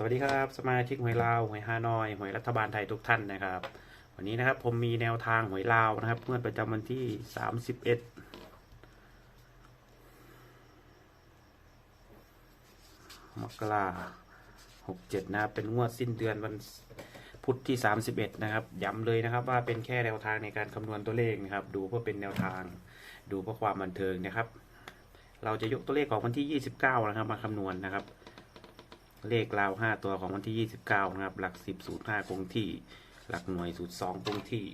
สวัสดีครับสมาชิกหวยลาวหวยฮานอยหวยรัฐบาลไทยทุกท่านนะครับ วันนี้นะครับผมมีแนวทางหวยลาวนะครับงวดประจำวันที่ 31 มกราหกเจ็ดนะเป็นงวดสิ้นเดือนวันพุธที่ 31 นะครับย้ำเลยนะครับว่าเป็นแค่แนวทางในการคำนวณตัวเลขนะครับ ดูเพื่อเป็นแนวทาง ดูเพื่อความบันเทิงนะครับ เราจะยกตัวเลขของวันที่ 29 นะครับ มาคำนวณนะครับ เลขราวห้าตัวของวันที่ 29 นะครับ หลัก 10สูตร5คงที่ หลักหน่วยสูตร2คงที่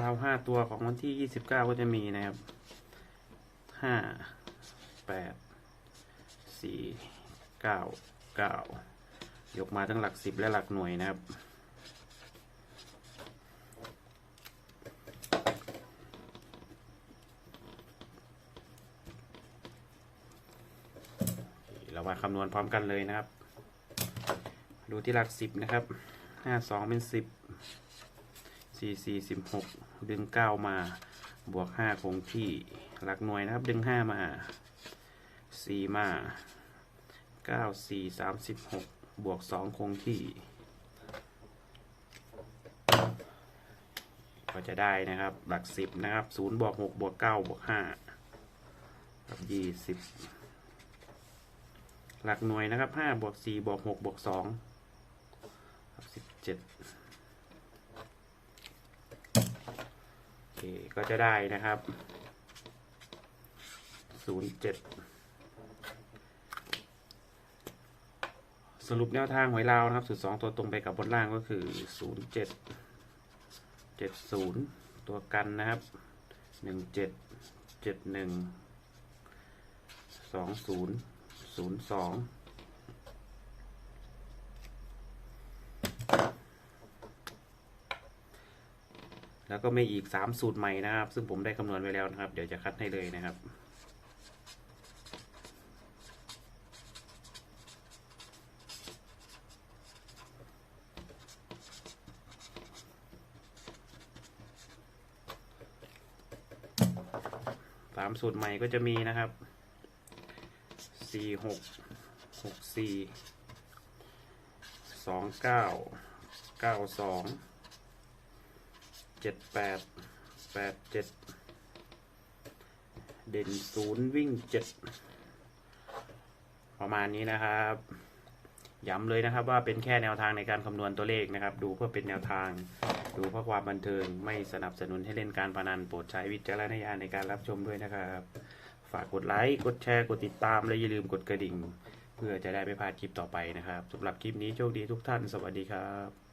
ราวห้าตัวของวันที่ 29 ก็จะมีนะครับห้าแปดสี่เก้าเก้ายกมาทั้งหลักสิบและหลักหน่วยนะครับ มาคำนวณพร้อมกันเลยนะครับ ดูที่หลักสิบนะครับห้าสองเป็นสิบสี่สี่สิบหกดึงเก้ามา บวกห้าคงที่หลักหน่วยนะครับ ดึงห้ามาสี่มาเก้าสี่สามสิบหกบวกสองคงที่ ก็จะได้นะครับ หลักสิบนะครับศูนย์บวกหกบวกเก้าบวกห้ากับยี่สิบ หลักหน่วยนะครับห้าบวกสี่บวกหกบวกสองสิบเจ็ดโอเคก็จะได้นะครับศูนย์เจ็ดสรุปแนวทางหวยลาวนะครับสูตรสองตัวตรงไปกับบนล่างก็คือศูนย์เจ็ดเจ็ดศูนย์ตัวกันนะครับหนึ่งเจ็ดเจ็ดหนึ่งสองศูนย์ ศูนย์สองแล้วก็มีอีกสามสูตรใหม่นะครับ ซึ่งผมได้คำนวณไว้แล้วนะครับ เดี๋ยวจะคัดให้เลยนะครับสามสูตรใหม่ก็จะมีนะครับ สี่หกหกสี่สองเก้าเก้าสองเจ็ดแปดแปดเจ็ดเด่นศูนย์วิ่งเจ็ดประมาณนี้นะครับ ย้ำเลยนะครับว่าเป็นแค่แนวทางในการคำนวณตัวเลขนะครับ ดูเพื่อเป็นแนวทาง ดูเพื่อความบันเทิง ไม่สนับสนุนให้เล่นการพนันโปรดใช้วิจารณญาณในการรับชมด้วยนะครับ ฝากกดไลค์กดแชร์กดติดตามและอย่าลืมกดกระดิ่ง เพื่อจะได้ไม่พลาดคลิปต่อไปนะครับสำหรับคลิปนี้โชคดีทุกท่าน สวัสดีครับ